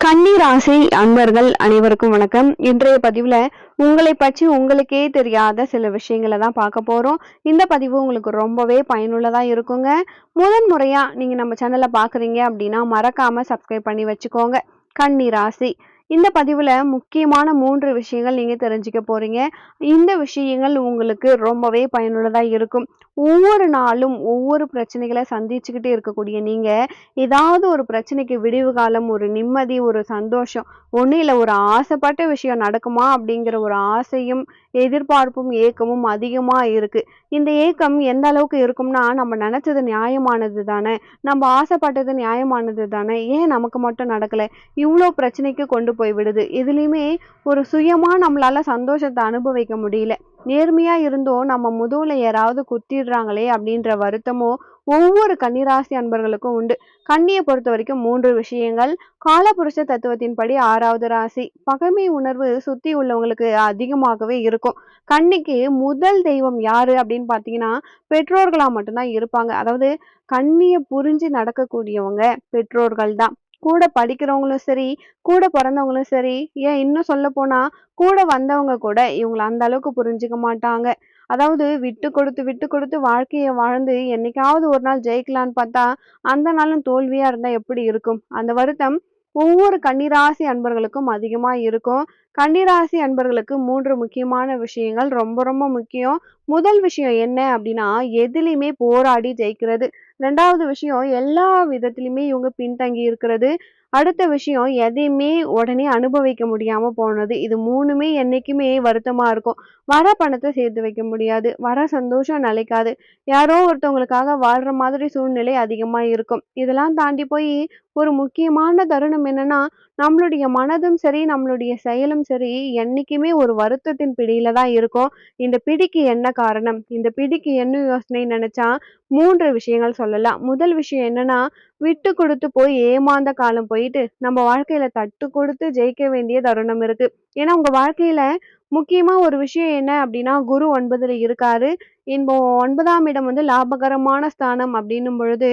கன்னி ராசி அன்பர்கள் அனைவருக்கும் வணக்கம். இன்றைய பதிவுல உங்களை பற்றி உங்களுக்கே தெரியாத சில விஷயங்களை தான் பார்க்க போறோம். இந்த பதிவு உங்களுக்கு ரொம்பவே பயனுள்ளதா இருக்குங்க. முதன் முறையா நீங்க நம்ம சேனலை பாக்குறீங்க அப்படின்னா மறக்காம சப்ஸ்கிரைப் பண்ணி வச்சுக்கோங்க. கன்னி ராசி இந்த பதிவுல முக்கியமான மூன்று விஷயங்கள் நீங்க தெரிஞ்சுக்க போறீங்க. இந்த விஷயங்கள் உங்களுக்கு ரொம்பவே பயனுள்ளதா இருக்கும். ஒவ்வொரு நாளும் ஒவ்வொரு பிரச்சனைகளை சந்திச்சுக்கிட்டே இருக்கக்கூடிய நீங்கள் ஏதாவது ஒரு பிரச்சனைக்கு விடிவு காலம் ஒரு நிம்மதி ஒரு சந்தோஷம் ஒன்றும் இல்லை ஒரு ஆசைப்பட்ட விஷயம் நடக்குமா அப்படிங்கிற ஒரு ஆசையும் எதிர்பார்ப்பும் ஏக்கமும் அதிகமாக இருக்குது இந்த ஏக்கம் எந்த அளவுக்கு இருக்கும்னா நம்ம நினச்சது நியாயமானது தானே? நம்ம ஆசைப்பட்டது நியாயமானது தானே? ஏன் நமக்கு மட்டும் நடக்கலை? இவ்வளோ பிரச்சனைக்கு கொண்டு போய் விடுது. இதுலேயுமே ஒரு சுயமாக நம்மளால் சந்தோஷத்தை அனுபவிக்க முடியல. நேர்மையா இருந்தும் நம்ம முதுகுல யாராவது குத்திடுறாங்களே அப்படின்ற வருத்தமோ ஒவ்வொரு கன்னிராசி அன்பர்களுக்கும் உண்டு. கண்ணியை பொறுத்த வரைக்கும் மூன்று விஷயங்கள். காலபுருஷ தத்துவத்தின்படி ஆறாவது ராசி. பகைமை உணர்வு சுத்தி உள்ளவங்களுக்கு அதிகமாகவே இருக்கும். கன்னிக்கு முதல் தெய்வம் யாரு அப்படின்னு பாத்தீங்கன்னா பெற்றோர்களா மட்டும்தான் இருப்பாங்க. அதாவது கண்ணியை புரிஞ்சு நடக்கக்கூடியவங்க பெற்றோர்கள் தான் கூட படிக்கிறவங்களும் சரி கூட பிறந்தவங்களும் சரி ஏன் இன்னும் சொல்ல போனா கூட வந்தவங்க கூட இவங்களை அந்த அளவுக்கு புரிஞ்சுக்க மாட்டாங்க. அதாவது விட்டு கொடுத்து விட்டு கொடுத்து வாழ்க்கையை வாழ்ந்து என்னைக்காவது ஒரு நாள் ஜெயிக்கலான்னு பார்த்தா அந்த நாளும் தோல்வியா இருந்தா எப்படி இருக்கும்? அந்த வருத்தம் ஒவ்வொரு கன்னிராசி அன்பர்களுக்கும் அதிகமாக இருக்கும். கன்னிராசி அன்பர்களுக்கு மூன்று முக்கியமான விஷயங்கள் ரொம்ப ரொம்ப முக்கியம். முதல் விஷயம் என்ன அப்படின்னா எதுலையுமே போராடி ஜெயிக்கிறது. ரெண்டாவது விஷயம் எல்லா விதத்திலுமே இவங்க பின்தங்கி இருக்கிறது. அடுத்த விஷயம் எதையுமே உடனே அனுபவிக்க முடியாம போனது. இது மூணுமே என்னைக்குமே வருத்தமா இருக்கும். வர பணத்தை சேர்த்து வைக்க முடியாது. வர சந்தோஷம் நிலைக்காது. யாரோ ஒருத்தவங்களுக்காக வாழ்ற மாதிரி சூழ்நிலை அதிகமா இருக்கும். இதெல்லாம் தாண்டி போய் ஒரு முக்கியமான தருணம் என்னன்னா நம்மளுடைய மனதும் சரி நம்மளுடைய செயலும் சரி என்னைக்குமே ஒரு வருத்தத்தின் பிடியில தான் இருக்கும். இந்த பிடிக்கு என்ன காரணம்? இந்த பிடிக்கு என்ன யோசனை நினைச்சா? மூன்று விஷயங்கள் சொல்லலாம். முதல் விஷயம் என்னன்னா விட்டு கொடுத்து போய் ஏமாந்த காலம் போயிட்டு நம்ம வாழ்க்கையில தட்டு கொடுத்து ஜெயிக்க வேண்டிய தருணம் இருக்கு. ஏன்னா உங்க வாழ்க்கையில முக்கியமா ஒரு விஷயம் என்ன அப்படின்னா குரு ஒன்பதுல இருக்காரு. இப்போ ஒன்பதாம் இடம் வந்து லாபகரமான ஸ்தானம் அப்படின்னும் பொழுது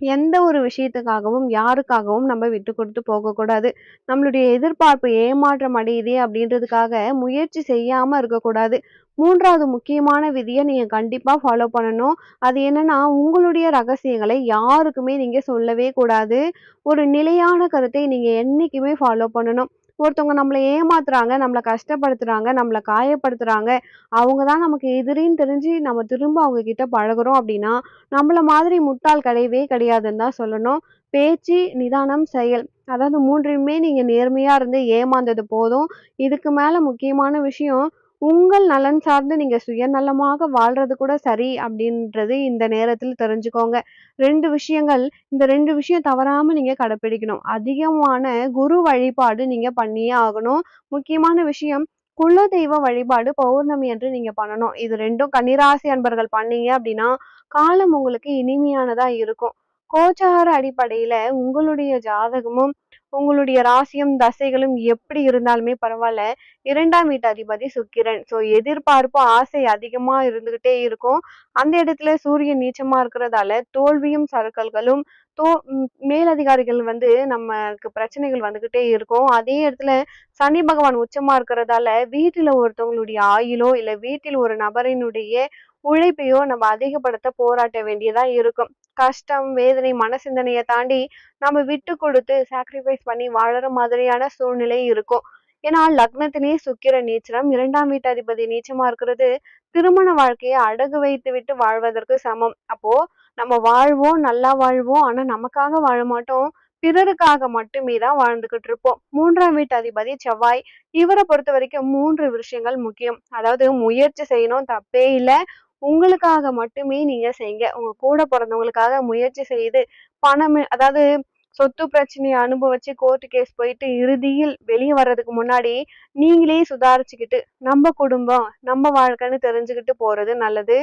எந்த ஒரு விஷயத்துக்காகவும் யாருக்காகவும் நம்ம விட்டு கொடுத்து போகக்கூடாது நம்மளுடைய எதிர்பார்ப்பு ஏமாற்றம் அடையுதே அப்படின்றதுக்காக முயற்சி செய்யாமல் இருக்கக்கூடாது மூன்றாவது முக்கியமான விதியை நீங்கள் கண்டிப்பாக ஃபாலோ பண்ணணும். அது என்னன்னா உங்களுடைய ரகசியங்களை யாருக்குமே நீங்கள் சொல்லவே கூடாது. ஒரு நிலையான கருத்தை நீங்கள் என்றைக்குமே ஃபாலோ பண்ணணும். ஒருத்தவங்க நம்மளை ஏமாத்துறாங்க நம்மளை கஷ்டப்படுத்துறாங்க நம்மளை காயப்படுத்துறாங்க அவங்க தான் நமக்கு எதிரின்னு தெரிஞ்சு நம்ம திரும்ப அவங்க கிட்ட பழகுறோம் அப்படின்னா நம்மள மாதிரி முட்டாள் கிடையவே கிடையாதுன்னு தான் சொல்லணும். பேச்சு நிதானம் செயல். அதாவது மூன்றையுமே நீங்க நேர்மையா இருந்து ஏமாந்தது போதும். இதுக்கு மேல முக்கியமான விஷயம் உங்கள் நலன் சார்ந்து நீங்க சுயநலமாக வாழ்றது கூட சரி அப்படின்றது இந்த நேரத்தில் தெரிஞ்சுக்கோங்க. ரெண்டு விஷயங்கள் இந்த ரெண்டு விஷயம் தவறாம நீங்க கடைப்பிடிக்கணும். அதிகமான குரு வழிபாடு நீங்க பண்ணியே ஆகணும். முக்கியமான விஷயம் குலதெய்வ வழிபாடு பௌர்ணமி என்று நீங்க பண்ணணும். இது ரெண்டும் கன்னிராசி அன்பர்கள் பண்ணீங்க அப்படின்னா காலம் உங்களுக்கு இனிமையானதா இருக்கும். கோச்சார அடிப்படையில உங்களுடைய ஜாதகமும் உங்களுடைய ராசியும் தசைகளும் எப்படி இருந்தாலுமே பரவாயில்ல. இரண்டாம் வீட்டு அதிபதி சுக்கிரன். ஸோ எதிர்பார்ப்பு ஆசை அதிகமா இருந்துகிட்டே இருக்கும். அந்த இடத்துல சூரியன் நீச்சமா இருக்கிறதால தோல்வியும் சறுக்கல்களும் தோ மேலதிகாரிகள் வந்து நமக்கு பிரச்சனைகள் வந்துகிட்டே இருக்கும். அதே இடத்துல சனி பகவான் உச்சமா இருக்கிறதால வீட்டில் ஒருத்தவங்களுடைய ஆயுளோ இல்லை வீட்டில் ஒரு நபரினுடைய உழைப்பையோ நம்ம அதிகப்படுத்த போராட்ட வேண்டியதா இருக்கும். கஷ்டம் வேதனை மன சிந்தனையை தாண்டி நம்ம விட்டு கொடுத்து சாக்ரிஃபைஸ் பண்ணி வாழற மாதிரியான சூழ்நிலை இருக்கும். ஏன்னா லக்னத்திலேயே சுக்கிர நீச்சரம் இரண்டாம் வீட்டாதிபதி நீச்சமா இருக்கிறது. திருமண வாழ்க்கையை அடகு வைத்து விட்டு வாழ்வதற்கு சமம். அப்போ நம்ம வாழ்வோம் நல்லா வாழ்வோம் ஆனா நமக்காக வாழ மாட்டோம். பிறருக்காக மட்டுமே தான் வாழ்ந்துகிட்டு இருப்போம். மூன்றாம் வீட்டு அதிபதி செவ்வாய். இவரை பொறுத்த வரைக்கும் மூன்று விஷயங்கள் முக்கியம். அதாவது முயற்சி செய்யணும் தப்பே இல்லை. உங்களுக்காக மட்டுமே நீங்க செய்யுங்க உங்க கூட பிறந்தவங்களுக்காக முயற்சி செய்து பணம் அதாவது சொத்து பிரச்சனையை அனுபவிச்சு கோர்ட்டு கேஸ் போயிட்டு இறுதியில் வெளியே வர்றதுக்கு முன்னாடி நீங்களே சுதாரிச்சுக்கிட்டு நம்ம குடும்பம் நம்ம வாழ்க்கைன்னு தெரிஞ்சுக்கிட்டு போறது நல்லது.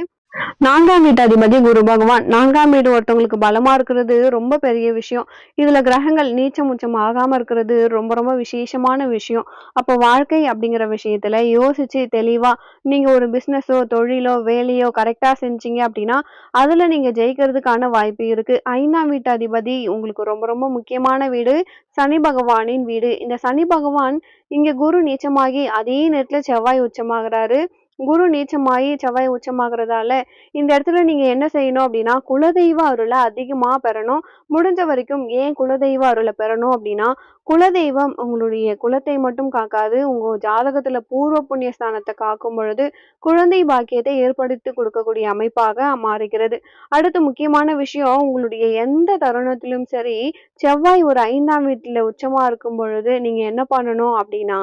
நான்காம் வீட்டு அதிபதி குரு பகவான். நான்காம் வீடு ஒருத்தவங்களுக்கு பலமா இருக்கிறது ரொம்ப பெரிய விஷயம். இதுல கிரகங்கள் நீச்சம் உச்சம் ஆகாம இருக்கிறது ரொம்ப ரொம்ப விசேஷமான விஷயம். அப்போ வாழ்க்கை அப்படிங்கிற விஷயத்துல யோசிச்சு தெளிவா நீங்க ஒரு பிசினஸோ தொழிலோ வேலையோ கரெக்டா செஞ்சீங்க அப்படின்னா அதுல நீங்க ஜெயிக்கிறதுக்கான வாய்ப்பு இருக்கு. ஐந்தாம் வீட்டு அதிபதி உங்களுக்கு ரொம்ப ரொம்ப முக்கியமான வீடு. சனி பகவானின் வீடு. இந்த சனி பகவான் இங்க குரு நீச்சமாகி அதே நேரத்துல செவ்வாய் உச்சமாகிறாரு. குரு நீச்சமாகி செவ்வாய் உச்சமாகிறதால இந்த இடத்துல நீங்க என்ன செய்யணும் அப்படின்னா குலதெய்வ அருளை அதிகமா பெறணும். முடிஞ்ச வரைக்கும் ஏன் குலதெய்வ அருளை பெறணும் அப்படின்னா குலதெய்வம் உங்களுடைய குலத்தை மட்டும் காக்காது உங்க ஜாதகத்துல பூர்வ புண்ணிய ஸ்தானத்தை காக்கும் பொழுது குழந்தை பாக்கியத்தை ஏற்படுத்தி கொடுக்கக்கூடிய அமைப்பாக மாறுகிறது. அடுத்து முக்கியமான விஷயம் உங்களுடைய எந்த தருணத்திலும் சரி செவ்வாய் ஒரு ஐந்தாம் வீட்டுல உச்சமா இருக்கும் பொழுது நீங்க என்ன பண்ணணும் அப்படின்னா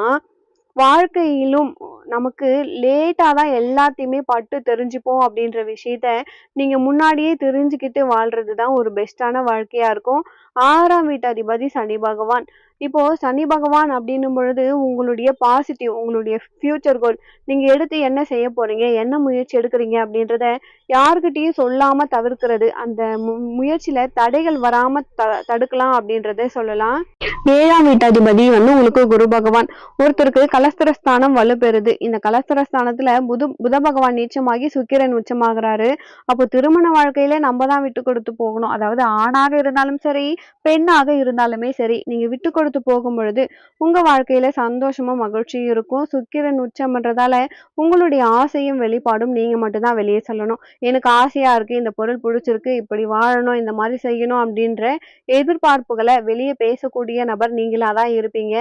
வாழ்க்கையிலும் நமக்கு லேட்டாக தான் எல்லாத்தையுமே பட்டு தெரிஞ்சுப்போம் அப்படின்ற விஷயத்த நீங்கள் முன்னாடியே தெரிஞ்சுக்கிட்டு வாழ்றது தான் ஒரு பெஸ்ட்டான வாழ்க்கையாக இருக்கும். ஆறாம் வீட்டு அதிபதி சனி பகவான். இப்போ சனி பகவான் அப்படின்னும் பொழுது உங்களுடைய பாசிட்டிவ் உங்களுடைய ஃபியூச்சர் கோல் நீங்க எடுத்து என்ன செய்ய போறீங்க? என்ன முயற்சி எடுக்கிறீங்க? அப்படின்றத யாருக்கிட்டையும் சொல்லாம தவிர்க்கிறது அந்த மு- முயற்சியில தடைகள் வராம த தடுக்கலாம் அப்படின்றத சொல்லலாம். ஏழாம் வீட்டாதிபதி வந்து உங்களுக்கு குரு பகவான். ஒருத்தருக்கு கலஸ்திரஸ்தானம் வலுப்பெறுது. இந்த கலஸ்திரஸ்தானத்துல புது புத பகவான் நீச்சமாகி சுக்கிரன் உச்சமாகிறாரு. அப்போ திருமண வாழ்க்கையில நம்ம தான் விட்டு கொடுத்து போகணும். அதாவது ஆணாக இருந்தாலும் சரி பெண்ணாக இருந்தாலுமே சரி நீங்க விட்டு கொடுத்து போகும் பொழுது உங்க வாழ்க்கையில சந்தோஷமும் மகிழ்ச்சியும் இருக்கும். சுக்கிரன் உச்சம்ன்றதால உங்களுடைய ஆசையும் வெளிப்பாடும் நீங்க மட்டும்தான் வெளியே சொல்லணும். எனக்கு ஆசையா இருக்கு இந்த பொருள் பிடிச்சிருக்கு இப்படி வாழணும் இந்த மாதிரி செய்யணும் அப்படின்ற எதிர்பார்ப்புகளை வெளியே பேசக்கூடிய நபர் நீங்களா தான் இருப்பீங்க.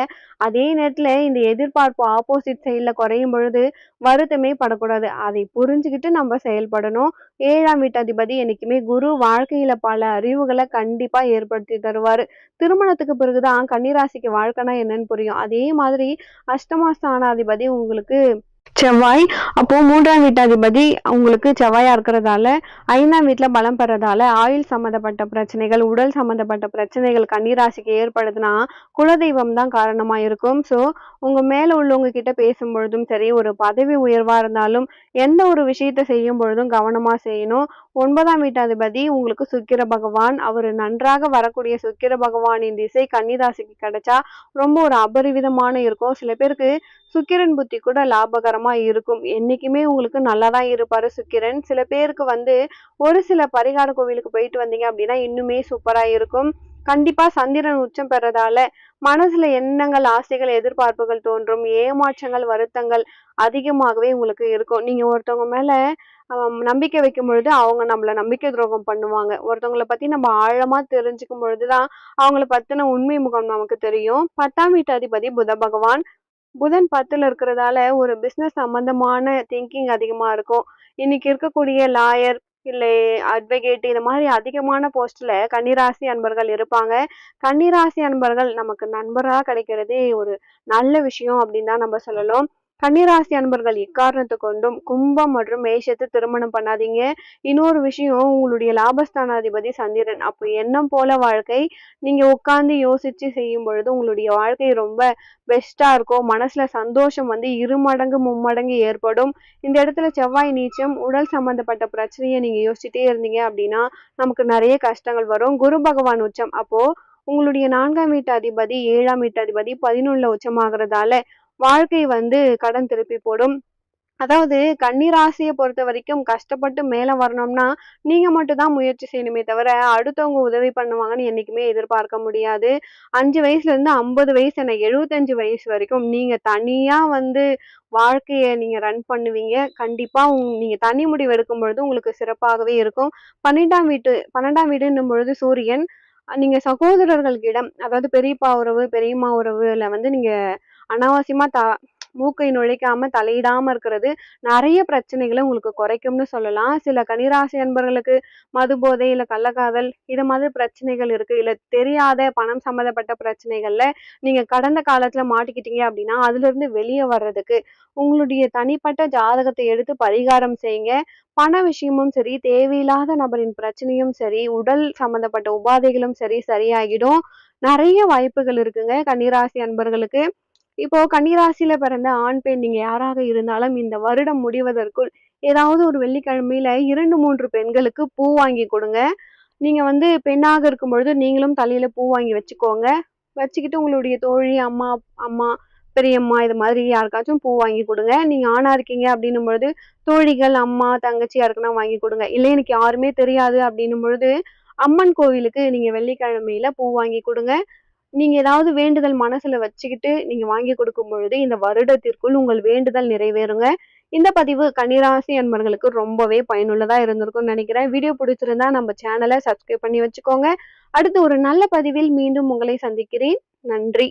அதே நேரத்துல இந்த எதிர்பார்ப்பு ஆப்போசிட் சைட்ல குறையும் பொழுது வருத்தமே படக்கூடாது. அதை புரிஞ்சுக்கிட்டு நம்ம செயல்படணும். ஏழாம் வீட்டாதிபதி என்னைக்குமே குரு வாழ்க்கையில பல அறிவுகளை கண்டிப்பா ஏற்படுத்தி தருவாரு. திருமணத்துக்கு பிறகுதான் கன்னிராசிக்கு வாழ்க்கைனா என்னன்னு புரியும். அதே மாதிரி அஷ்டமாஸ்தானாதிபதி உங்களுக்கு செவ்வாய். அப்போ மூன்றாம் வீட்டாதிபதி உங்களுக்கு செவ்வாயா இருக்கிறதால ஐந்தாம் வீட்டுல பலம் பெறதால ஆயுள் சம்மந்தப்பட்ட பிரச்சனைகள் உடல் சம்மந்தப்பட்ட பிரச்சனைகள் கன்னிராசிக்கு ஏற்படுதுன்னா குலதெய்வம் தான் காரணமா இருக்கும். ஸோ உங்க மேல உள்ளவங்க கிட்ட பேசும் பொழுதும் சரி ஒரு பதவி உயர்வா இருந்தாலும் எந்த ஒரு விஷயத்த செய்யும் பொழுதும் கவனமா செய்யணும். ஒன்பதாம் வீட்டாதிபதி உங்களுக்கு சுக்கிர பகவான். அவர் நன்றாக வரக்கூடிய சுக்கிர பகவானின் திசை கன்னிராசிக்கு கிடைச்சா ரொம்ப ஒரு அபரிவிதமான இருக்கும். சில பேருக்கு சுக்கிரன் புத்தி கூட லாபகரமா இருக்கும். என்னைக்குமே உங்களுக்கு நல்லா தான் இருப்பாரு சுக்கிரன். சில பேருக்கு வந்து ஒரு சில பரிகார கோவிலுக்கு போயிட்டு வந்தீங்க அப்படின்னா இன்னுமே சூப்பரா இருக்கும். கண்டிப்பா சந்திரன் உச்சம் பெறதால மனசுல எண்ணங்கள் ஆசைகள் எதிர்பார்ப்புகள் தோன்றும். ஏமாற்றங்கள் வருத்தங்கள் அதிகமாகவே உங்களுக்கு இருக்கும். நீங்க ஒருத்தவங்க மேல நம்பிக்கை வைக்கும் பொழுது அவங்க நம்மள நம்பிக்கை துரோகம் பண்ணுவாங்க. ஒருத்தவங்கள பத்தி நம்ம ஆழமா தெரிஞ்சுக்கும் பொழுதுதான் அவங்கள பத்தின உண்மை முகம் நமக்கு தெரியும். பத்தாம் வீட்டு அதிபதி புத பகவான் புதன் பத்துல இருக்கிறதால ஒரு பிசினஸ் சம்பந்தமான திங்கிங் அதிகமா இருக்கும். இன்னைக்கு இருக்கக்கூடிய லாயர் இல்லை அட்வொகேட் இந்த மாதிரி அதிகமான போஸ்ட்ல கன்னிராசி அன்பர்கள் இருப்பாங்க. கன்னிராசி அன்பர்கள் நமக்கு நண்பராக கிடைக்கிறதே ஒரு நல்ல விஷயம் அப்படின்னு தான் நம்ம சொல்லலாம் கன்னிராசி அன்பர்கள் எக்காரணத்தை கொண்டும் கும்பம் மற்றும் மேஷத்தை திருமணம் பண்ணாதீங்க. இன்னொரு விஷயம் உங்களுடைய லாபஸ்தானாதிபதி சந்திரன். அப்போ எண்ணம் போல வாழ்க்கை. நீங்க உட்கார்ந்து யோசிச்சு செய்யும் பொழுது உங்களுடைய வாழ்க்கை ரொம்ப பெஸ்டா இருக்கும். மனசுல சந்தோஷம் வந்து இரு மடங்கு மும்மடங்கு ஏற்படும். இந்த இடத்துல செவ்வாய் நீச்சம் உடல் சம்பந்தப்பட்ட பிரச்சனையை நீங்க யோசிச்சுட்டே இருந்தீங்க அப்படின்னா நமக்கு நிறைய கஷ்டங்கள் வரும். குரு பகவான் உச்சம். அப்போ உங்களுடைய நான்காம் வீட்டு அதிபதி ஏழாம் வீட்டு அதிபதி பதினொன்னுல உச்சமாகறதால வாழ்க்கை வந்து கடன் திருப்பி போடும். அதாவது கன்னிராசியை பொறுத்த வரைக்கும் கஷ்டப்பட்டு மேலே வரணும்னா நீங்கள் மட்டும் தான் முயற்சி செய்யணுமே தவிர அடுத்தவங்க உதவி பண்ணுவாங்கன்னு என்றைக்குமே எதிர்பார்க்க முடியாது. அஞ்சு வயசுலேருந்து ஐம்பது வயசு என்ன எழுபத்தஞ்சு வயசு வரைக்கும் நீங்கள் தனியாக வந்து வாழ்க்கையை நீங்கள் ரன் பண்ணுவீங்க. கண்டிப்பாக உங் நீங்கள் தனி முடிவு எடுக்கும் பொழுது உங்களுக்கு சிறப்பாகவே இருக்கும். பன்னெண்டாம் வீட்டு பன்னெண்டாம் வீடுன்னும் பொழுது சூரியன் நீங்கள் சகோதரர்களுக்கிடம் அதாவது பெரியப்பா உறவு பெரியம்மா உறவுல வந்து நீங்கள் அனாவசியமாக த மூக்கை நுழைக்காம தலையிடாம இருக்கிறது நிறைய பிரச்சனைகளை உங்களுக்கு குறைக்கும்னு சொல்லலாம். சில கனிராசி அன்பர்களுக்கு மது போதை இல்ல கள்ளக்காதல் இது மாதிரி பிரச்சனைகள் இருக்கு. இல்ல தெரியாத பணம் சம்மந்தப்பட்ட பிரச்சனைகள்ல நீங்க கடந்த காலத்துல மாட்டிக்கிட்டீங்க அப்படின்னா அதுல இருந்து வெளியே வர்றதுக்கு உங்களுடைய தனிப்பட்ட ஜாதகத்தை எடுத்து பரிகாரம் செய்யுங்க. பண விஷயமும் சரி தேவையில்லாத நபரின் பிரச்சனையும் சரி உடல் சம்மந்தப்பட்ட உபாதைகளும் சரி சரியாகிடும். நிறைய வாய்ப்புகள் இருக்குங்க கன்னிராசி அன்பர்களுக்கு. இப்போ கன்னிராசியில பிறந்த ஆண் பெண் நீங்க யாராக இருந்தாலும் இந்த வருடம் முடிவதற்குள் ஏதாவது ஒரு வெள்ளிக்கிழமையில இரண்டு மூன்று பெண்களுக்கு பூ வாங்கி கொடுங்க. நீங்க வந்து பெண்ணாக இருக்கும் பொழுது நீங்களும் தலையில பூ வாங்கி வச்சுக்கோங்க. வச்சுக்கிட்டு உங்களுடைய தோழி அம்மா அம்மா பெரியம்மா இது மாதிரி யாருக்காச்சும் பூ வாங்கி கொடுங்க. நீங்க ஆணா இருக்கீங்க அப்படின்னும் பொழுது தோழிகள் அம்மா தங்கச்சி யாருக்குன்னா வாங்கி கொடுங்க. இல்லை எனக்கு யாருமே தெரியாது அப்படின்னும் பொழுது அம்மன் கோவிலுக்கு நீங்க வெள்ளிக்கிழமையில பூ வாங்கி கொடுங்க. நீங்க ஏதாவது வேண்டுதல் மனசுல வச்சுக்கிட்டு நீங்க வாங்கி கொடுக்கும் பொழுது இந்த வருடத்திற்குள் உங்கள் வேண்டுதல் நிறைவேறுங்க. இந்த பதிவு கன்னிராசி அன்பர்களுக்கு ரொம்பவே பயனுள்ளதா இருந்திருக்கும்னு நினைக்கிறேன். வீடியோ பிடிச்சிருந்தா நம்ம சேனலை சப்ஸ்கிரைப் பண்ணி வச்சுக்கோங்க. அடுத்து ஒரு நல்ல பதிவில் மீண்டும் உங்களை சந்திக்கிறேன். நன்றி.